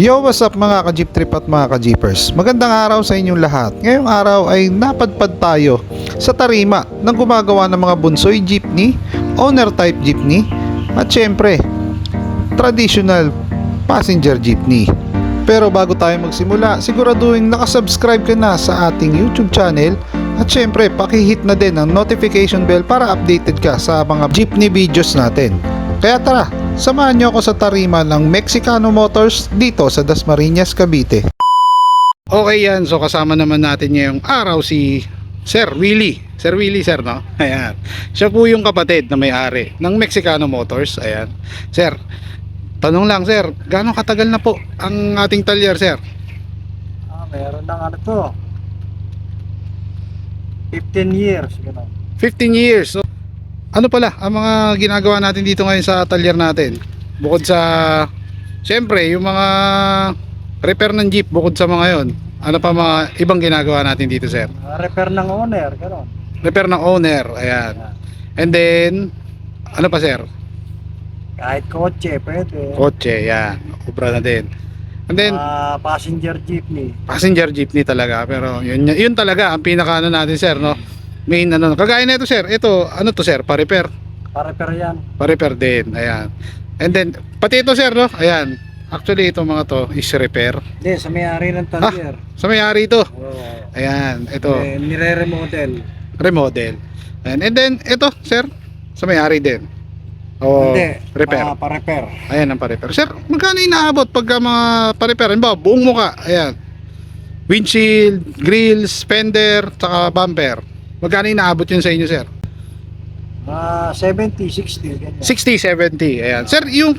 Yo, what's up mga ka-jeep trip at mga ka-jeepers? Magandang araw sa inyong lahat. Ngayong araw ay napadpad tayo sa tarima ng gumagawa ng mga bunsoy jeepney, owner type jeepney, at syempre, traditional passenger jeepney. Pero bago tayo magsimula, siguraduhin nakasubscribe ka na sa ating YouTube channel at syempre, pakihit na din ang notification bell para updated ka sa mga jeepney videos natin. Kaya tara, samahan niyo ako sa tarima ng Mexicano Motors dito sa Dasmariñas, Cavite. Okay yan, so kasama naman natin ngayong araw si Sir Willie. Sir Willie, sir, no? Ayan. Siya po yung kapatid na may-ari ng Mexicano Motors. Ayan. Sir, tanong lang, sir, gaano katagal na po ang ating talyer, sir? Ah, meron ng ano to. 15 years, gano'n. 15 years. So, ano pala ang mga ginagawa natin dito ngayon sa talyer natin? Bukod sa, syempre, yung mga repair ng jeep, bukod sa mga yon, ano pa mga ibang ginagawa natin dito, sir? Ah, repair ng owner, gano'n. Repair ng owner, ayan. And then, ano pa, sir? Kahit kotse, pwede. Kotse, yan. Obra na din. And then, Ah, passenger jeepney. passenger jeepney talaga. Pero yun, yun talaga ang pinaka ano natin, sir, no? Main ano. Kagaya na ito, sir. Ito, ano to, sir? Pa-repair. Pa-repair yan. Pa-repair din. Ayan. And then, pati ito, sir, no? Ayan. Actually, ito mga to is repair. Hindi, sa may-ari ng talyer. Sa may-ari ito. Oo. Ayan. Ito. Eh, nire-remodel. Remodel. Ayan. And then, ito, sir. Sa may-ari din. O, Hindi, repair. pa- pa-repair. Ayan ang pa-repair. Sir, magkano inaabot pagka mga pa-repair? Halimbawa, buong muka. Ayan. Windshield, grills, fender, saka bumper. Magkano inaabot yun sa inyo, sir? Ah, 70, 60, ganyan. 60, 70. Ayan. Sir, yung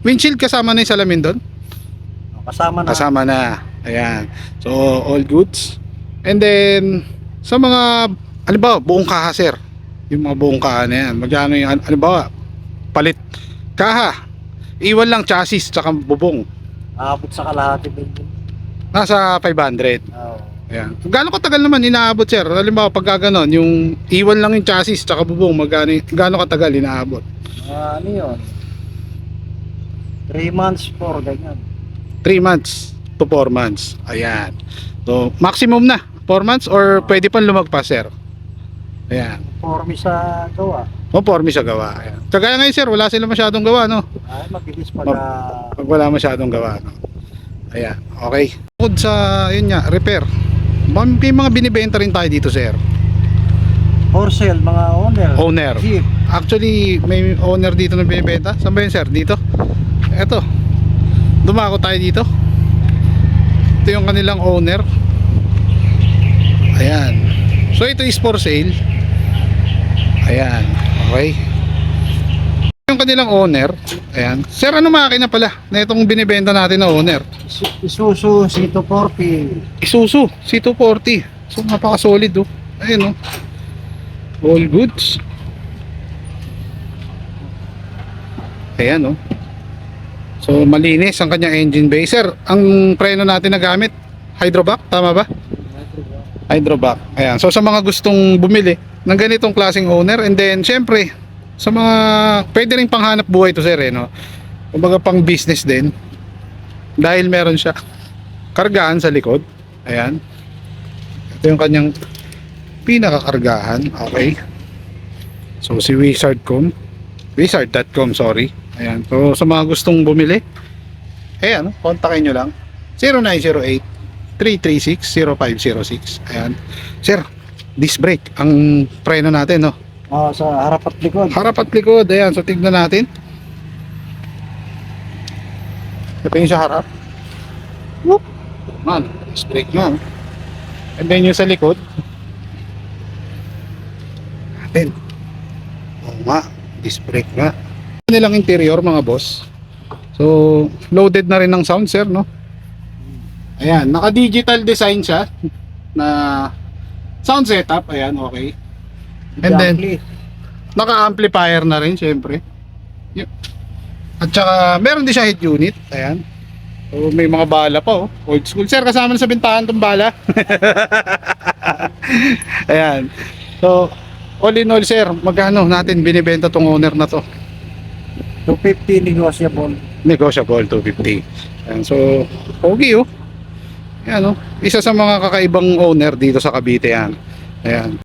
windshield kasama na yung salamin doon? Kasama na. Kasama na. Ayan. So, all goods. And then, sa mga, halimbawa, buong kaha, sir. Yung mga buong kaha na yan. Magkano yung, halimbawa, palit kaha. Iwan lang chassis tsaka bubong. Abot sa kalahati din. yun. Nasa 500. Oo. Ayan. Gaano katagal naman inaabot, sir? Halimbawa, pag gano'n, yung iwan lang yung chassis tsaka bubong, magkano, gaano katagal inaabot? Ah, ano yun? 3 months, 4, ganyan. 3 months to 4 months. Ayan. So, maximum na. 4 months or pwede pang lumagpas, sir? Ayan. Formi sa gawa. Conforme sa gawa. Ayan. Kagaya ngayon, sir, wala sila masyadong gawa, no? Ay, mabilis pag ah, Pag wala masyadong gawa, no? Ayan. Okay. Bukod sa, yun nga, repair. May mga binibenta rin tayo dito, sir. for sale, mga owner. Owner. Jeep. Actually, may owner dito na binibenta. Saan ba yun, sir? Dito? Eto. Dumako tayo dito. Ito yung kanilang owner. Ayan. So, ito is for sale. Ayan. Okay. Yung kanilang owner. Ayan. Sir, ano makina pala na itong binibenta natin na owner? Isu- Isuzu C240. Isuzu C240. So, napaka-solid, oh. Ayan, oh. All goods. Ayan, oh. So, malinis ang kanyang engine bay. Sir, ang preno natin na gamit, hydrovac, tama ba? Hydrovac. Ayan. So, sa mga gustong bumili ng ganitong klaseng owner, and then, syempre, sa mga, pwede rin panghanap buhay to, sir, eh, no? Kumbaga, pang business din. Dahil meron siya kargaan sa likod. Ayan. Ito yung kanyang pinakakargahan. Okay. So, si Wizard.com. Wizard.com, sorry. Ayan. So, sa mga gustong bumili, ayan, kontakin nyo lang. 0908-336-0506. Ayan. Sir, disc brake, ang preno natin, no? Oh, sa harap at likod. Harap at likod, ayan. So, tignan natin. Ito yung sa harap. Whoop! Man, brake na. And then yung sa likod. Natin. Oo nga, disc brake nga. Nilang interior mga boss. So, loaded na rin ng sound sir, no? Ayan, naka-digital design siya na sound setup, ayan, okay. And then, Exactly. Naka-amplifier na rin syempre. At saka meron din siya heat unit, ayan. So, may mga bala pa oh. Old school. Sir, kasama na sa bintahan tong bala. ayan. So, all in all sir, magkano natin binibenta tong owner na to? 250 negotiable. negotiable 250. Ayan, so, pogi oh. Ayan oh. Isa sa mga kakaibang owner dito sa Cavite yan. Ayan.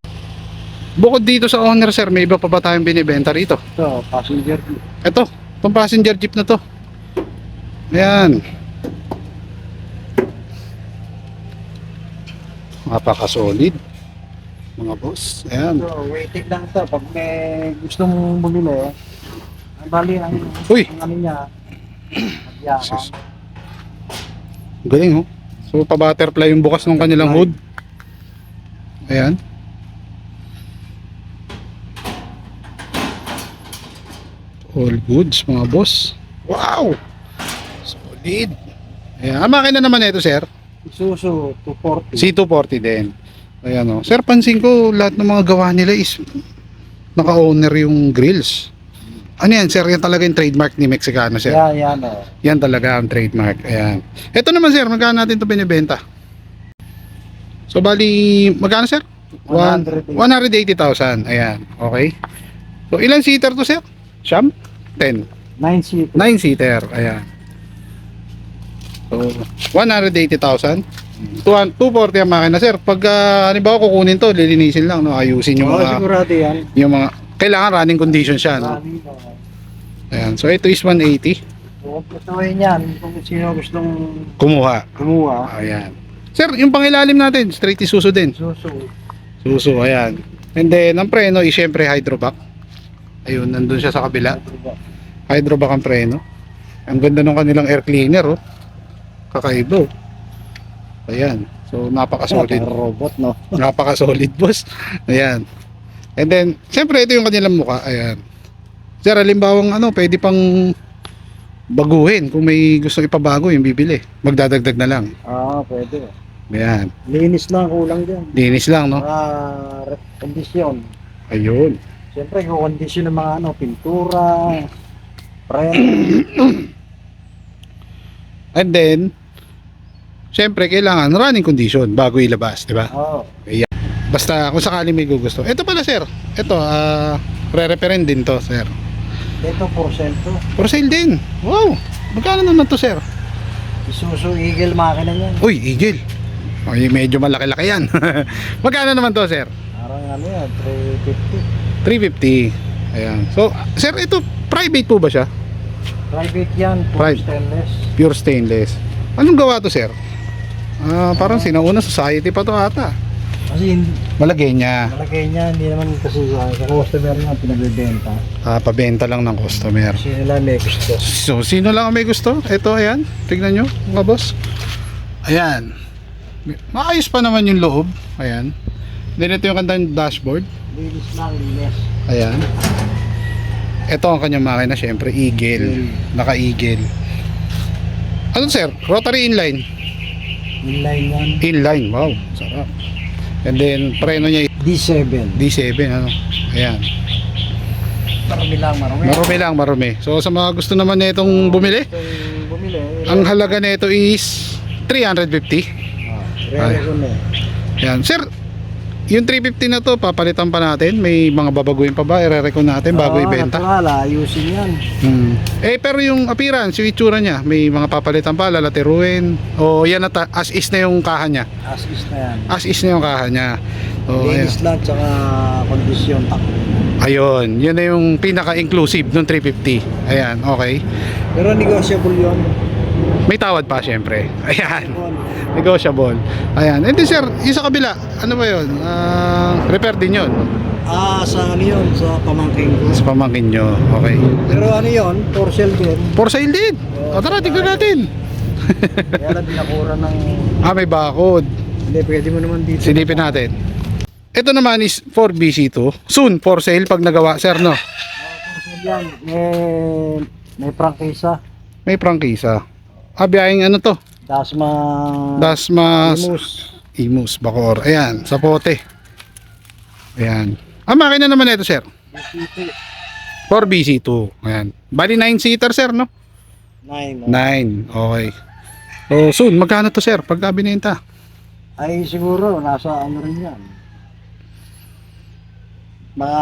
Bukod dito sa owner sir, may iba pa ba tayong binibenta rito? Ito, passenger. Ito, itong passenger jeep na to. Ayan. Napaka-solid. Mga boss. Ayan. So, waiting lang to. Pag may gustong bumili, ang bali ang, Uy! ang ano niya, magyaka. Galing oh. So pa-butterfly yung bukas ng kanilang hood. Ayan. All goods mga boss. Wow! Solid. Ayan. Ang makina naman ito sir. Isuzu 240. C240 din. Ayan oh. Sir, pansin ko lahat ng mga gawa nila is naka-owner yung grills. Ano yan sir? Yan talaga yung trademark ni Mexicano sir. Yan, yan oh. Yan talaga ang trademark. Ayan. Ito naman sir, magkano natin ito binibenta? So bali, magkano sir? One- 180. 180,000. Ayan. Okay. So ilan seater to sir? Siyam? 10. 9 seat. 9 seater. Ayan. So 180,000. 240 ang makina sir. Pag uh, halimbawa kukunin to, lilinisin lang, no? ayusin yung Oo, mga, sigurado yan. yung mga, kailangan running condition siya. No? Ayan. So ito is 180. So, patuloy yan kung sino gustong Kumuha. kumuha. Ayan. Sir, yung pangilalim natin, straight Isuzu din. Susu. Suso, ayan. And then, ang preno is syempre hydroback. Ayun, nandun siya sa kabila. Hydroback ang preno. Ang ganda ng kanilang air cleaner, oh. Kakaiba, oh. Ayan. So, napaka-solid. robot, no? Napaka-solid, boss. Ayan. And then, syempre, ito yung kanilang mukha. Ayan. Sir, halimbawang ano, pwede pang baguhin. Kung may gusto ipabago, yung bibili. Magdadagdag na lang. Ah, pwede. Ayan. Linis lang, kulang dyan. Linis lang, no? Ah, kondisyon. Ayun. Siyempre, kondisyon ng mga ano, pintura, preno. And then, syempre, kailangan running condition bago ilabas, di ba? Oo. Basta kung sakali may gugusto. Ito pala, sir. Ito, ah, re-referend din to, sir. Ito, porsyento. For sale din. Wow! Magkano naman to, sir? Isuzu Eagle makina niyan. Uy, Eagle. Ay, medyo malaki-laki yan. Magkano naman to, sir? Parang ano yan, 350. 350. Ayan. So, sir, ito, private po ba siya? Private yan, full Private. stainless. Pure stainless. Anong gawa to, sir? Ah, parang sinauna society pa to ata. Kasi Malagay niya. malagay niya, hindi naman kasi sa, sa customer niya pinagbebenta. Ah, pabenta lang ng customer. Kasi nila may gusto. So, sino lang ang may gusto? Ito, ayan. Tignan nyo, mga boss. Ayan. Maayos pa naman yung loob. Ayan. Then ito yung kandang dashboard. Linis lang, linis. Ayan. Ito ang kanyang makina, syempre, Eagle. Naka-Eagle. Ano sir? Rotary inline. Inline yan. Inline, wow. Sarap. And then, preno niya D7. D7, ano. Ayan. Marami lang, marami. Marumi lang, marumi. So, sa mga gusto naman nitong bumili, Itong bumili. ang halaga nito is 350. Ah, re-re ko na. Yan. Sir, yung 350 na to, papalitan pa natin. May mga babaguhin pa ba? Ire-recon natin bago Ah, ibenta. Natural, ayusin yan. Hmm. Eh, pero yung appearance, yung itsura niya, may mga papalitan pa, lalatiruin. O yan na, as is na yung kaha niya. As is na yan. As is na yung kaha niya. O, ayan. Linis lang, tsaka kondisyon takbo. Ayun, yun na yung pinaka-inclusive ng 350. Ayan, okay. Pero negotiable yun. May tawad pa, syempre. Ayan, negotiable. Ayan. And then, sir, yung sa kabila, ano ba yun? Ah, repair din yun. Ah, sa ano yun? Sa pamangking ko. Sa pamangkin nyo. Okay. Pero ano yun? For sale din. For sale din. O tara, tignan natin. Kaya lang binakura ng... Ah, may barcode. Hindi, pwede mo naman dito. Silipin natin. Ito naman is for BC2. Soon, for sale pag nagawa. Sir, no? Ah, for sale yan. May... May prangkisa. May prangkisa. Ah, biyahing ano to? Dasma... Dasma Imus. Imus, Bacor. Ayan, sa pote. Ayan. Ah, makina naman ito, sir. BCT. For BC2. Ayan. Bali 9-seater, sir, no? 9. 9. Okay. So, soon, magkano to, sir? Pagka binenta? Ay siguro, nasa ano rin yan. Mga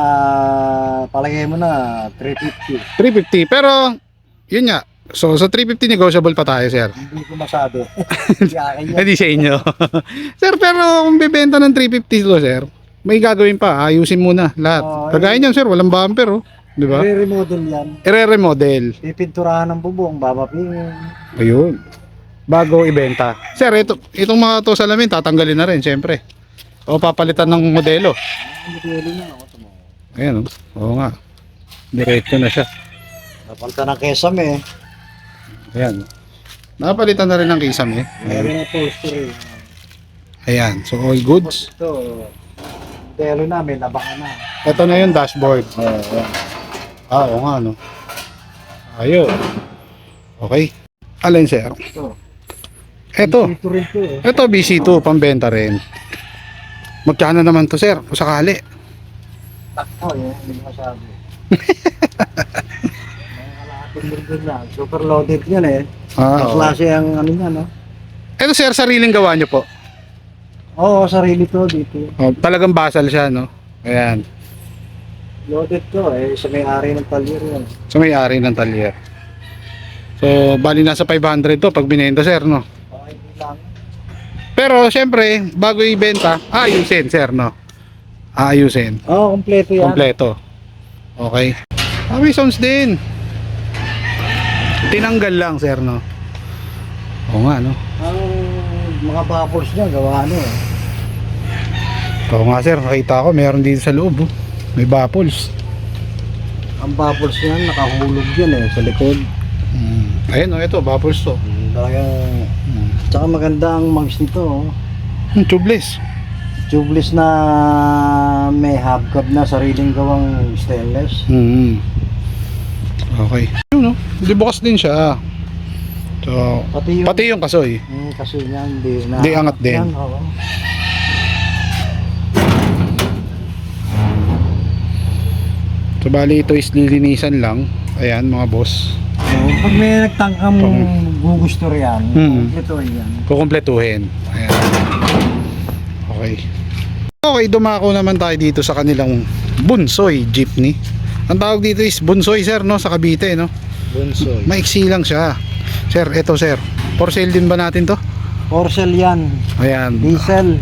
palagay mo na 350. 350. Pero, yun nga. So, sa 350 negotiable pa tayo, sir. Hindi ko masabi. Hindi akin yan. Hindi sa inyo. sir, pero kung bibenta ng 350 to, sir, may gagawin pa. Ayusin muna lahat. Oo, Kagaya niyan, sir, walang bumper, oh. Di ba? Re-remodel yan. Ire-remodel. Pipinturahan ng bubong, babapingin. Ayun. Bago ibenta. Sir, ito, itong mga to salamin, tatanggalin na rin, syempre. O papalitan ng modelo. Modelo na ako sa mga. Ayan, oh. Oo nga. Diretso na siya. Napalta ng kesam eh. Ayan. Napalitan na rin ng kisame. Ayan. Meron na poster eh. Ayan. So, all goods. Ito, modelo namin, nabangan na. Ito na yung dashboard. Oo. Ah, oo nga, no. Ayun. Okay. Alin, sir? Ito. Ito. Ito rin to eh. Ito, BC2, pambenta rin. Magkano naman to, sir? Kung sakali. Takto eh, hindi ko masabi. May kalahating burger na. Super loaded yan eh. Ah, oo. klase ang ano yan, no? Ito, sir, sariling gawa nyo po. Oo, sarili to dito. Oh, talagang basal siya, no? Ayan. Loaded to eh, sa may-ari ng talyer yan. So, may-ari ng talyer. So, bali nasa 500 to pag binenta, sir, no? Okay, hindi lang. Pero, syempre, bago ibenta, ayusin, sir, no? Ayusin. Oo, kompleto yan. Kompleto. Okay. Ah, may sounds din. Tinanggal lang, sir, no? Oo nga, no? Ang mga bubbles niya, gawa ano eh. Oo nga, sir. Nakita ko, meron dito sa loob, oh. May baffles. Ang bubbles niyan, nakahulog yan eh, sa likod. Mm. Ayun, oh, ito, baffles to. Talagang, Mm. tsaka maganda ang mags nito. Oh. Hmm, tubeless. Tubeless na may hubcap na sariling gawang stainless. Mm. Okay. Yun, no? Hindi bukas din siya. So, Pati yung, pati yung kasoy. Hmm, kasi niya hindi na Di angat din. Yan, oo. So, bali ito is lilinisan lang. Ayan, mga boss. So, pag may nagtangkang gugusto riyan, Hmm. ito yan. kukumpletuhin. Ayan. Okay. Okay, dumako naman tayo dito sa kanilang Bunsoy jeepney. Ang tawag dito is Bunsoy, sir, no? Sa Cavite, no? Bunsoy. Maiksi lang siya. Sir, eto, sir. For sale din ba natin to? Porcel yan. Ayan. Diesel.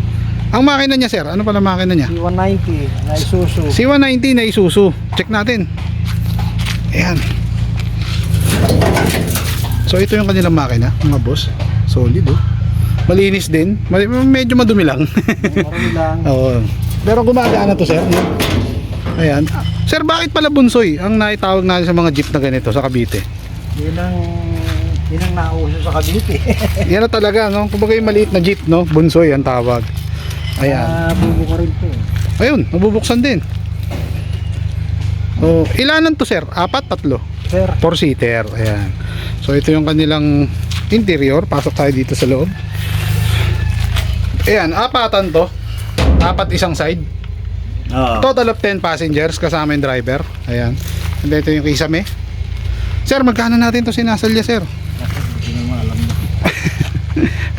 Ang makina niya, sir. Ano pala makina niya? C190 na Isuzu. C190 na Isuzu. Check natin. Ayan. So, ito yung kanilang makina, mga boss. Solid, oh. Malinis din. Medyo madumi lang. Marami lang. Oo. Pero gumagana to, sir. Ayan. Sir, bakit pala bunsoy ang naitawag natin sa mga jeep na ganito sa Cavite? Yun ang, yun ang nauso sa Cavite. Yan na talaga, no? Kumbaga yung maliit na jeep, no? Bunsoy ang tawag. Ayan. Ah, bubo ka rin to. eh. Ayun, mabubuksan din. So, ilanan to, sir? Apat, tatlo? Sir, Four seater. Ayan. So, ito yung kanilang interior. Pasok tayo dito sa loob. Ayan, apatan to. Apat isang side. Oo. Total of 10 passengers kasama yung driver. Ayan. And ito yung kisame. Sir, magkano natin to sinasalya, sir? Hindi naman alam mo.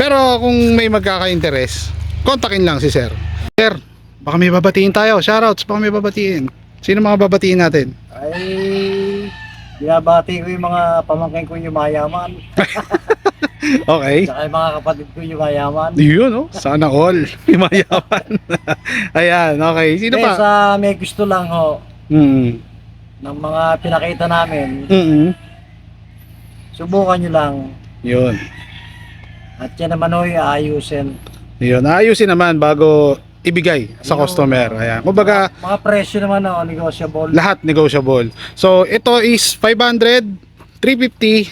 Pero kung may magkaka-interest, kontakin lang si sir. Sir, baka may babatiin tayo. Shoutouts, baka may babatiin. Sino mga babatiin natin? Ay, binabati ko yung mga pamangkin ko yung mayaman. Okay. Saka yung mga kapatid ko yung mayaman. Yun, no? Sana all. Yung mayaman. Ayan, okay. Sino pa? sa may gusto lang ho, Mm. ng mga pinakita namin, Mm subukan nyo lang. Yun. At yan naman ho, ayusin. Yun. Ayusin naman bago ibigay sa customer. Ayan. Kumbaga, Mga presyo naman ho, negotiable. lahat negotiable. So, ito is 500, 350,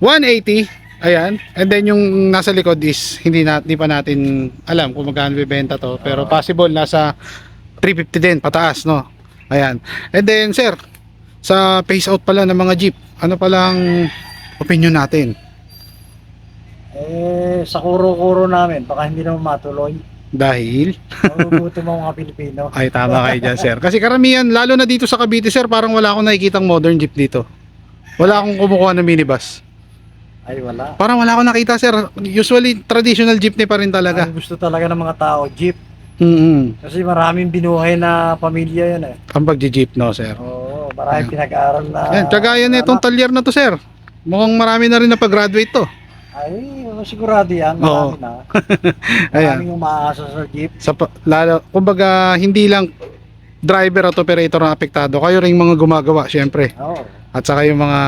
180, ayan. And then yung nasa likod is hindi na hindi pa natin alam kung magkano bibenta to, pero possible nasa 350 din pataas, no. Ayan. And then, sir, sa phase out pala ng mga jeep, ano palang opinion natin? Eh, sa kuro-kuro namin, baka hindi naman matuloy. Dahil Magugutom ang mga Pilipino. ay tama kayo dyan, sir. Kasi karamihan, lalo na dito sa Cavite, sir, parang wala akong nakikitang modern jeep dito. Wala akong kumukuha ng minibus. Ay, wala. Parang wala akong nakita, sir. Usually, traditional jeepney pa rin talaga. Ang gusto talaga ng mga tao, jeep. Mm-mm. Kasi maraming binuhay na pamilya yan eh. Ang pag-jeep, no, sir? Oo, maraming pinag-aaral na... Ayan, kagaya na itong talyer na to, sir. Mukhang marami na rin na pag-graduate to. Ay, sigurado yan. Oo. Marami na. Ayan. Maraming umaasa sa jeep. Sa, pa- lalo, kumbaga, hindi lang driver at operator ang apektado. Kayo rin mga gumagawa, syempre. Oo. At saka yung mga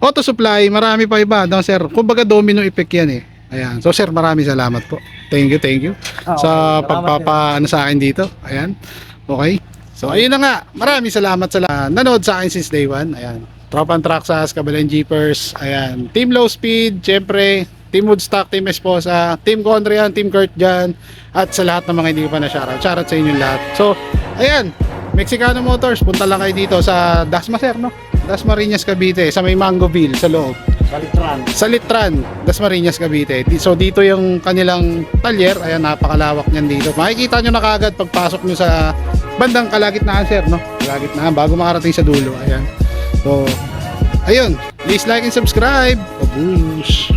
auto supply, marami pa iba. No, sir? Kumbaga, domino effect yan eh. Ayan. So, sir, maraming salamat po. Thank you, thank you. Ah, sa okay. Salamat pagpapa ano sa akin dito. Ayan. Okay. So ayun na nga. Maraming salamat sa lahat. Nanood sa akin since day one. Ayan. Tropan Traxas, Kabalan Jeepers. Ayan. Team Low Speed, syempre. Team Woodstock, Team Esposa, Team Condrian, Team Kurt Jan, at sa lahat ng mga hindi ko pa na shoutout. Shoutout sa inyong lahat. So, ayan. Mexicano Motors, punta lang kayo dito sa Dasma Sir, no? Dasmariñas Cavite, sa may Mangoville, sa loob Sa litran. sa Litran, Dasmariñas, Cavite. So dito yung kanilang talyer, ayan napakalawak niyan dito. Makikita nyo na kagad pagpasok nyo sa bandang kalagitnaan sir, no? Kalagitnaan bago makarating sa dulo, ayan. So, ayun, please like and subscribe. Babush!